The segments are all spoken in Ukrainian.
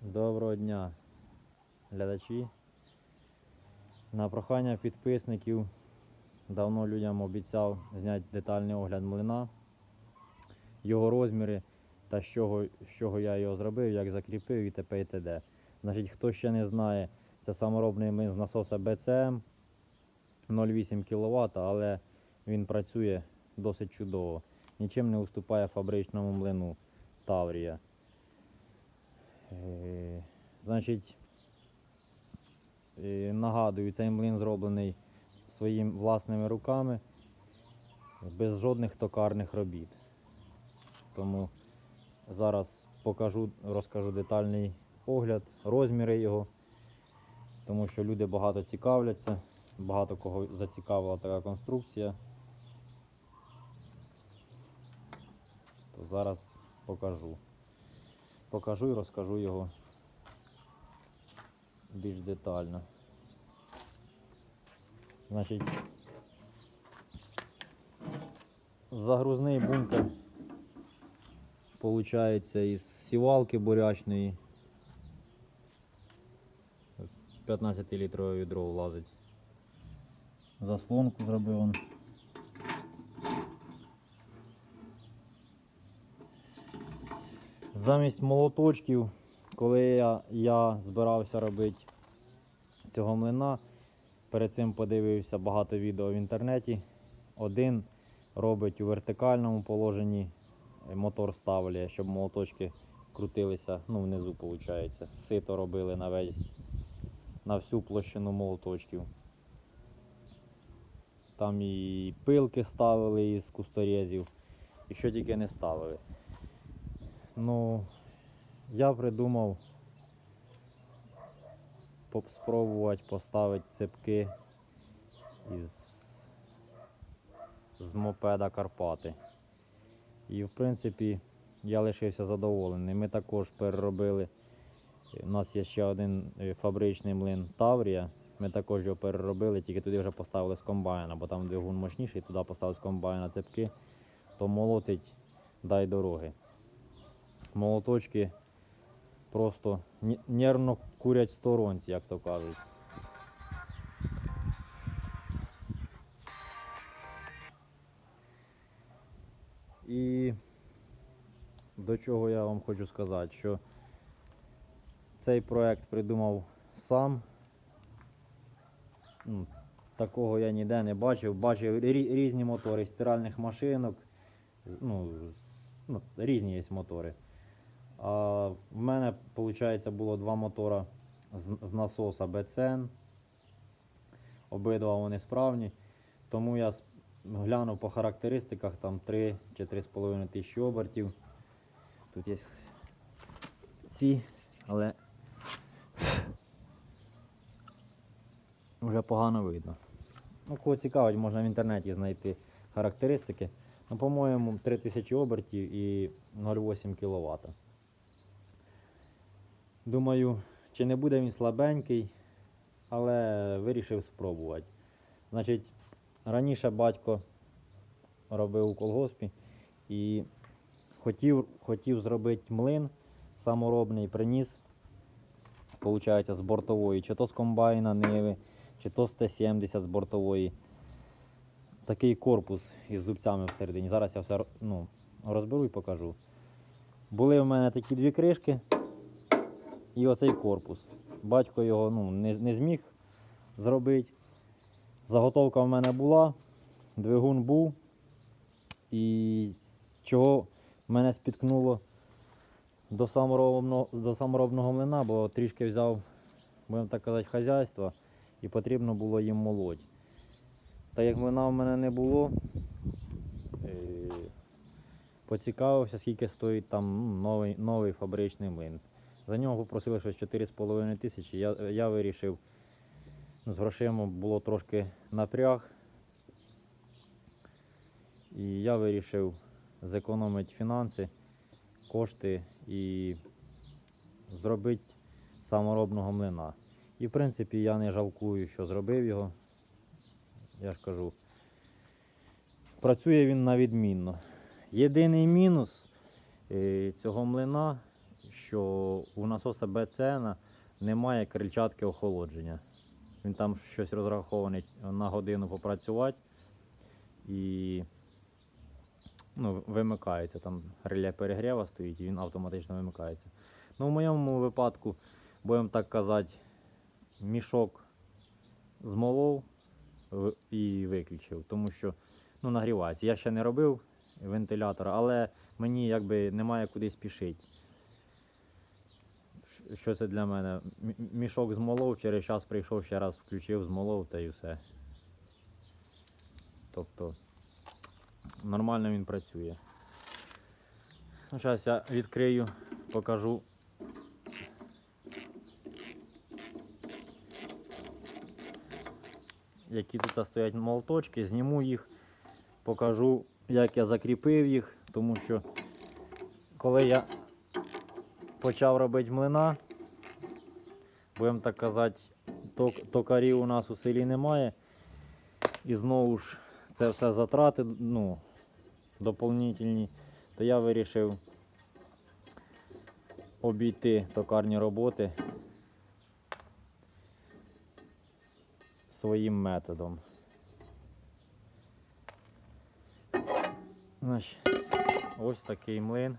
Доброго дня, глядачі. На прохання підписників давно людям обіцяв зняти детальний огляд млина, його розміри та з чого, з чого я його зробив, як закріпив і т.п. і т.д. Значить, хто ще не знає, це саморобний млин з насоса BCM 0,8 кВт, але він працює досить чудово. Нічим не уступає фабричному млину Таврія. Е, Значить, е, нагадую, цей млин зроблений своїми власними руками, без жодних токарних робіт. Тому зараз покажу, розкажу детальний огляд, розміри його, тому що люди багато цікавляться, багато кого зацікавила така конструкція. То зараз покажу. Покажу і розкажу його більш детально. Значить, загрузний бункер получається із сівалки бурячної. 15 літрове відро влазить. Заслонку зробив. Замість молоточків, коли я, я збирався робити цього млина, перед цим подивився багато відео в інтернеті. Один робить у вертикальному положенні, е, мотор ставлює, щоб молоточки крутилися, ну внизу виходить. Сито робили на весь, на всю площину молоточків. Там і пилки ставили із кусторезів, і що тільки не ставили. Ну, я придумав спробувати поставити цепки із з мопеда Карпати. І в принципі я лишився задоволений. Ми також переробили. У нас є ще один е, фабричний млин Таврія. Ми також його переробили, тільки туди вже поставили з комбайна, бо там двигун мощніший, туди поставили з комбайна цепки, то молотить дай дороги молоточки просто нервно курять сторонці, як то кажуть. І до чого я вам хочу сказати, що цей проект придумав сам. Ну, Такого я ніде не бачив. Бачив різні мотори стиральних машинок. Ну, ну, різні є мотори. А в мене, виходить, було два мотора з, з насоса BCN. Обидва вони справні. Тому я глянув по характеристиках там 3 чи 3,5 тисячі обертів. Тут є ці, але вже погано видно. Ну, кого цікавить, можна в інтернеті знайти характеристики. Ну, по-моєму, 3000 обертів і 0,8 кВт. Думаю, чи не буде він слабенький, але вирішив спробувати. Значить, раніше батько робив у колгоспі і хотів, хотів зробити млин саморобний, приніс, виходить, з бортової, чи то з комбайна Ниви, чи то з Т-70 з бортової. Такий корпус із зубцями всередині. Зараз я все ну, розберу і покажу. Були в мене такі дві кришки і оцей корпус. Батько його ну, не, не зміг зробити. Заготовка в мене була, двигун був. І чого мене спіткнуло до саморобного, до саморобного млина, бо трішки взяв, будемо так казати, хазяйство і потрібно було їм молоть. Та як млина в мене не було, е, поцікавився, скільки стоїть там ну, новий, новий фабричний млин. За нього попросили щось 4,5 тисячі. Я, я вирішив, ну, з грошима було трошки напряг. І я вирішив зекономити фінанси, кошти і зробити саморобного млина. І в принципі я не жалкую, що зробив його. Я ж кажу, працює він на відмінно. Єдиний мінус е, цього млина, що у насоса БЦН немає крильчатки охолодження. Він там щось розрахований на годину попрацювати і ну, вимикається. Там реле перегріва стоїть і він автоматично вимикається. Ну, в моєму випадку, будемо так казати, мішок змолов і виключив, тому що ну, нагрівається. Я ще не робив вентилятора, але мені якби немає куди спішити. Що це для мене? Мішок змолов, через час прийшов, ще раз включив, змолов та й все. Тобто нормально він працює. Ну, Зараз я відкрию, покажу. Які тут стоять молоточки, зніму їх, покажу, як я закріпив їх, тому що коли я почав робити млина, будемо так казати, ток- токарів у нас у селі немає. І знову ж це все затрати ну, доповнительні, то я вирішив обійти токарні роботи своїм методом. Ось такий млин.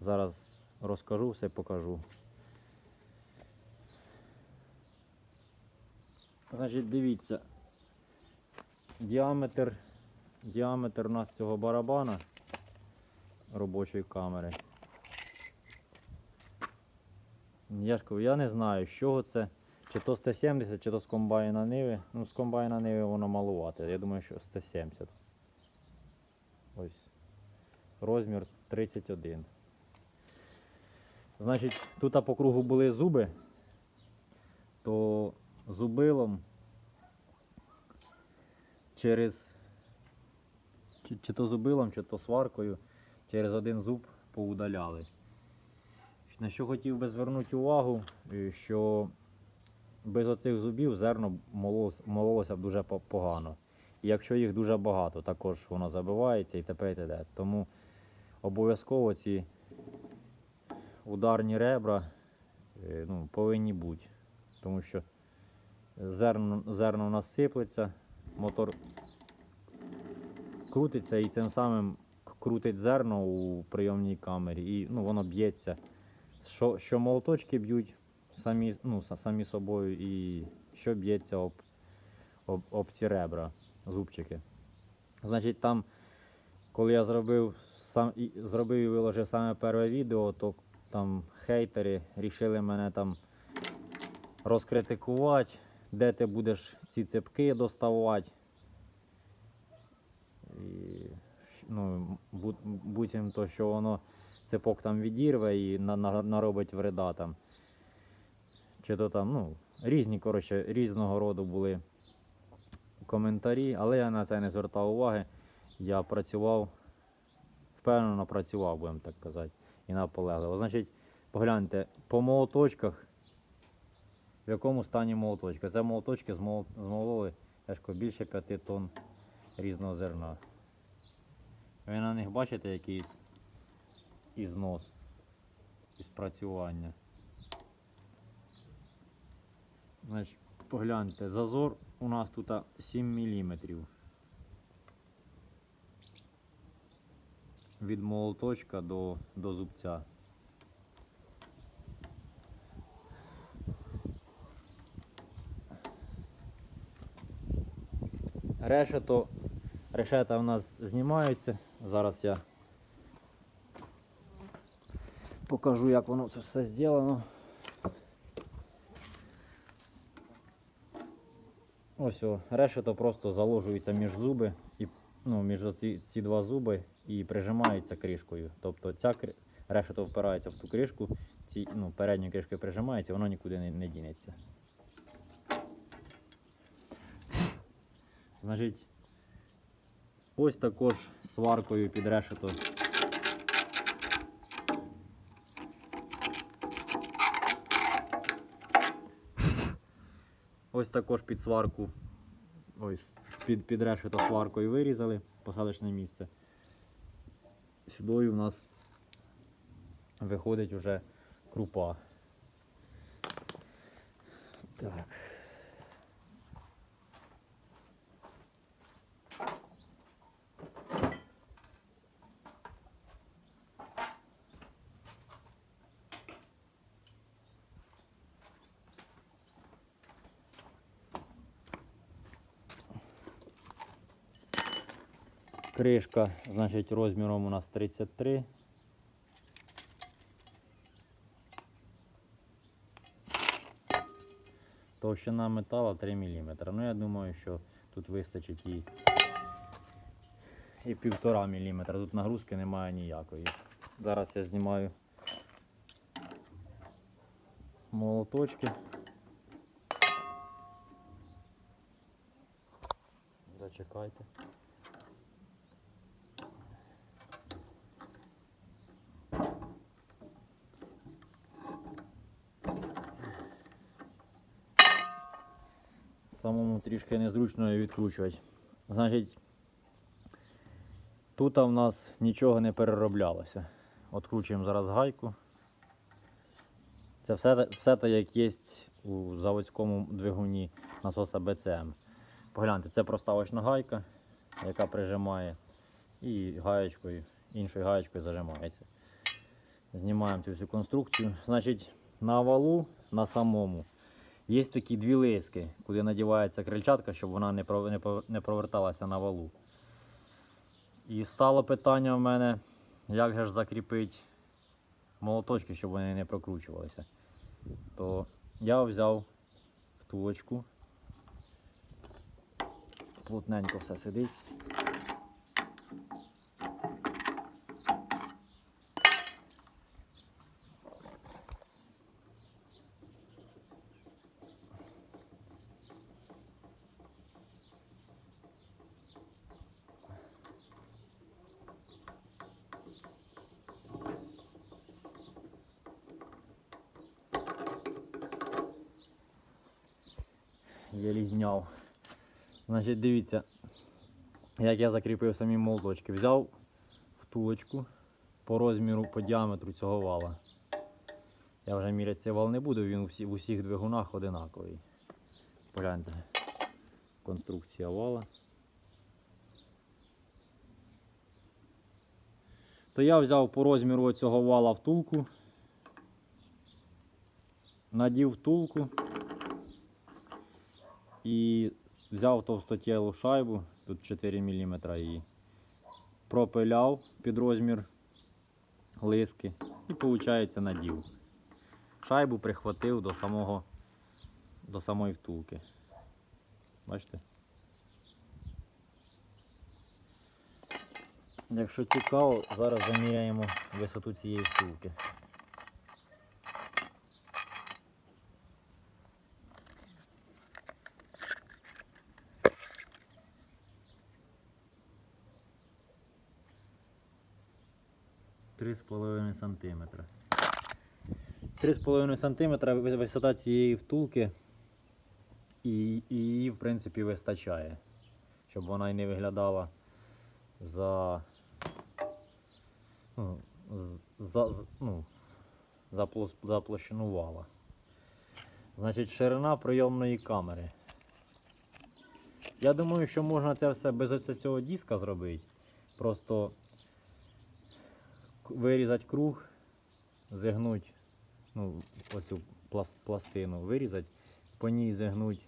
Зараз розкажу, все покажу. Значить, дивіться, діаметр, діаметр у нас цього барабана робочої камери. Я ж кажу, я не знаю, з чого це. Чи то 170, чи то з комбайна Ниви. Ну, з комбайна Ниви воно малувати. Я думаю, що 170. Ось. Розмір 31. Значить, тут по кругу були зуби, то зубилом через чи, чи то зубилом, чи то сваркою через один зуб поудаляли. На що хотів би звернути увагу, е, що без оцих зубів зерно мололося б дуже погано. І якщо їх дуже багато, також воно забивається і т.п. і т.д. Тому обов'язково ці ударні ребра е, ну, повинні бути. Тому що зерно, зерно у нас сиплеться, мотор крутиться і цим самим крутить зерно у прийомній камері, і ну, воно б'ється. Що, що молоточки б'ють самі, ну, самі собою, і що б'ється об, об, об ці ребра, зубчики. Значить, там, коли я зробив, сам, і, зробив і виложив саме перше відео, то там хейтери рішили мене там розкритикувати, де ти будеш ці цепки доставати. І, ну, бу- буцім то, що воно цепок там відірве і на, на, наробить вреда там. Чи то там, ну, різні, коротше, різного роду були коментарі, але я на це не звертав уваги. Я працював, впевнено працював, будемо так казати, і наполегливо. Значить, погляньте, по молоточках, в якому стані молоточка. Це молоточки змололи кажу, більше 5 тонн різного зерна. Ви на них бачите якийсь ізнос і спрацювання. Значить, погляньте, зазор у нас тут 7 мм. Від молоточка до, до зубця. Решето, решета у нас знімаються. Зараз я покажу, як воно це все зроблено. Ось о, решето просто заложується між зуби і ну, між оці, ці два зуби і прижимається кришкою. Тобто ця решето впирається в ту кришку, ці ну, передні кришки прижимається, воно нікуди не, не дінеться. Значить, ось також сваркою під решето. Ось також під сварку. Ось під, під решето сваркою вирізали посадочне місце. Сюди у нас виходить вже крупа. Так. Кришка, значить, розміром у нас 33. Товщина металу 3 мм. Ну, я думаю, що тут вистачить і, і 1,5 мм. Тут нагрузки немає ніякої. Зараз я знімаю молоточки. Зачекайте. Самому трішки незручно відкручувати. Значить, тут в нас нічого не перероблялося. Откручуємо зараз гайку. Це все, все те, як є у заводському двигуні насоса BCM. Погляньте, це проставочна гайка, яка прижимає і гаєчкою, іншою гаєчкою зажимається. Знімаємо цю всю конструкцію. Значить, на валу, на самому, є такі дві лиски, куди надівається крильчатка, щоб вона не, проверталася на валу. І стало питання в мене, як же ж закріпити молоточки, щоб вони не прокручувалися. То я взяв втулочку. Плотненько все сидить. Єлі зняв. Значить, дивіться, як я закріпив самі молоточки. Взяв втулочку по розміру, по діаметру цього вала. Я вже міряти цей вал не буду, він в усіх двигунах одинаковий. Погляньте. Конструкція вала. То я взяв по розміру цього вала втулку. Надів втулку і взяв товстотілу шайбу, тут 4 мм її, пропиляв під розмір лиски і виходить надів. Шайбу прихватив до самого до самої втулки. Бачите? Якщо цікаво, зараз заміряємо висоту цієї втулки. 3,5 см. 3,5 см висота цієї втулки і, її в принципі вистачає, щоб вона і не виглядала за ну, за, ну, за, за площину вала. Значить, ширина прийомної камери. Я думаю, що можна це все без оця цього диска зробити. Просто вирізати круг, зігнути ну, оцю пластину, вирізати, по ній зігнути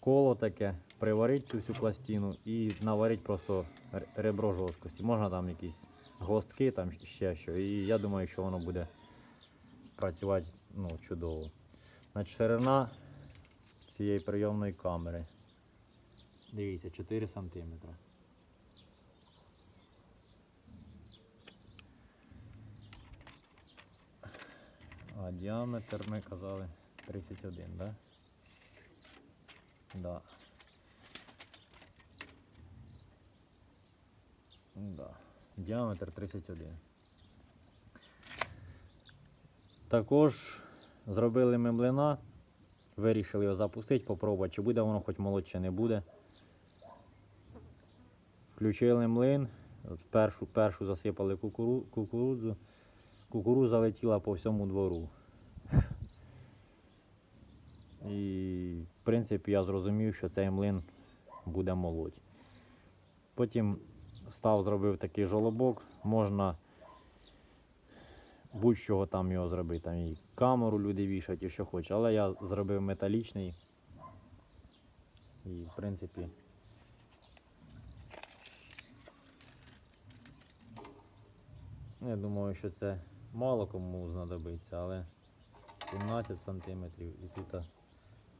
коло таке, приварити цю всю пластину і наварити просто ребро жорсткості. Можна там якісь гвоздки, там ще що. І я думаю, що воно буде працювати ну, чудово. Значить, ширина цієї прийомної камери. Дивіться, 4 см. А діаметр ми казали 31, да? Да. Да. Діаметр 31. Також зробили ми млина, вирішили його запустити, попробувати, чи буде воно хоч молодь, чи не буде. Включили млин, першу, першу засипали кукуру, кукурудзу, кукуруза летіла по всьому двору. І, в принципі, я зрозумів, що цей млин буде молоть. Потім став, зробив такий жолобок, можна будь-чого там його зробити. Там і камеру люди вішають, і що хочуть. Але я зробив металічний. І, в принципі, я думаю, що це мало кому знадобиться, але 17 см і тут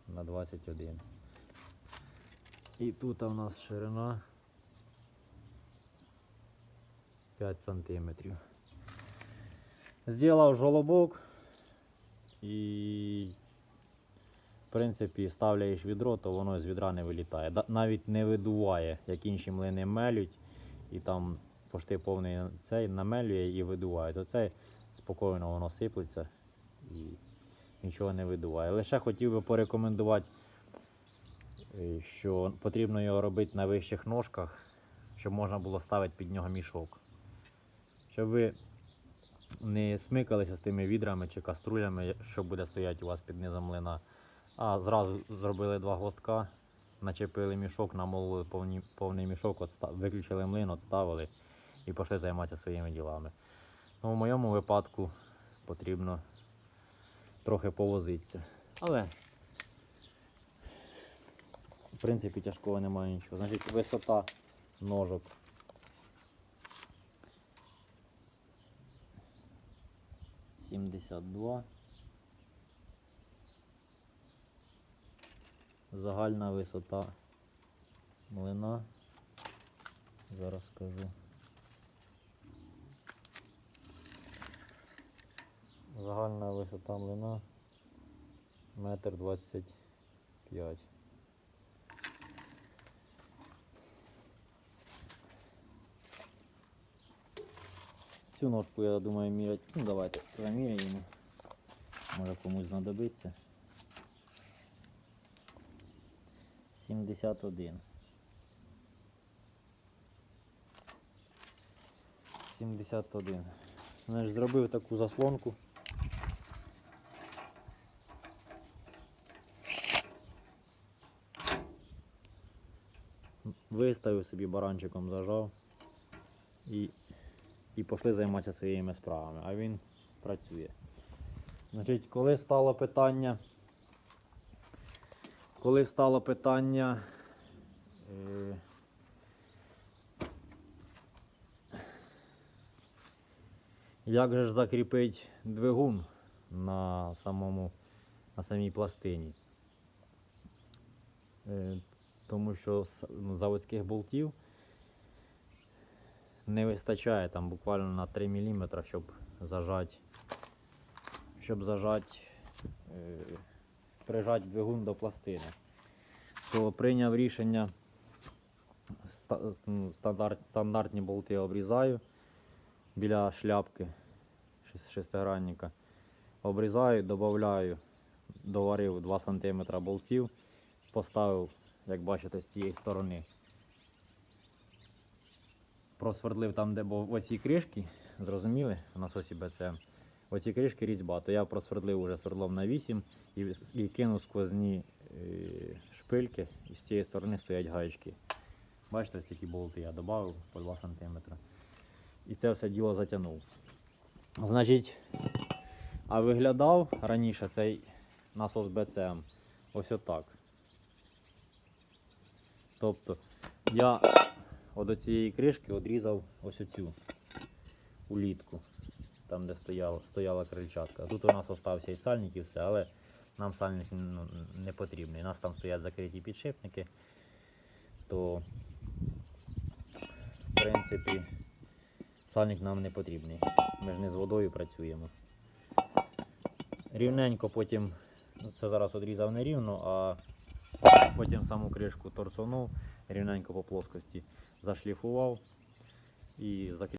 на 21. І тут у нас ширина 5 сантиметрів. Зробив жолобок і в принципі ставляєш відро, то воно з відра не вилітає. Навіть не видуває, як інші млини мелють і там пошти повний цей намелює і видуває. То це спокійно воно сиплеться і нічого не видуває. Лише хотів би порекомендувати, е, що потрібно його робити на вищих ножках, щоб можна було ставити під нього мішок. Щоб ви не смикалися з тими відрами чи каструлями, що буде стояти у вас під низом млина, а зразу зробили два гвоздка, начепили мішок, намолили повний мішок, виключили млин, відставили і пішли займатися своїми ділами. Ну, в моєму випадку потрібно трохи повозитися. Але в принципі тяжкого немає нічого. Значить, висота ножок. Сімдесят два. Загальна висота млина. Зараз скажу. Загальна висота млина метр двадцять п'ять. Цю ножку, я думаю, мірять. Ну давайте заміряємо. Може комусь знадобиться. 71. 71. Значить, зробив таку заслонку. Виставив собі баранчиком зажав і, і пішли займатися своїми справами. А він працює. Значить, коли стало питання, коли стало питання. Е, Як же ж закріпити двигун на самому на самій пластині? Тому що ну, заводських болтів не вистачає там буквально на 3 мм, щоб зажати, щоб зажати, е, прижати двигун до пластини. То прийняв рішення ну, стандарт, стандартні болти обрізаю біля шляпки шес- шестигранника. Обрізаю, додаю, доварив 2 см болтів, поставив, як бачите, з тієї сторони. Просвердлив там, де був оці кришки, зрозуміли, в насосі БЦМ. Оці кришки різьба, то я просвердлив уже свердлом на 8 і, і кинув сквозні е, шпильки, і з цієї сторони стоять гаєчки. Бачите, ось такі болти я додав по 2 см. І це все діло затягнув. Значить, а виглядав раніше цей насос БЦМ ось отак. Тобто я от цієї кришки одрізав ось оцю улітку, там де стояла, стояла крильчатка. Тут у нас остався і сальник і все, але нам сальник ну, не потрібний. У нас там стоять закриті підшипники, то в принципі сальник нам не потрібний. Ми ж не з водою працюємо. Рівненько потім, ну це зараз одрізав нерівно, а потім саму кришку торцонув, рівненько по плоскості зашліфував і закріпив.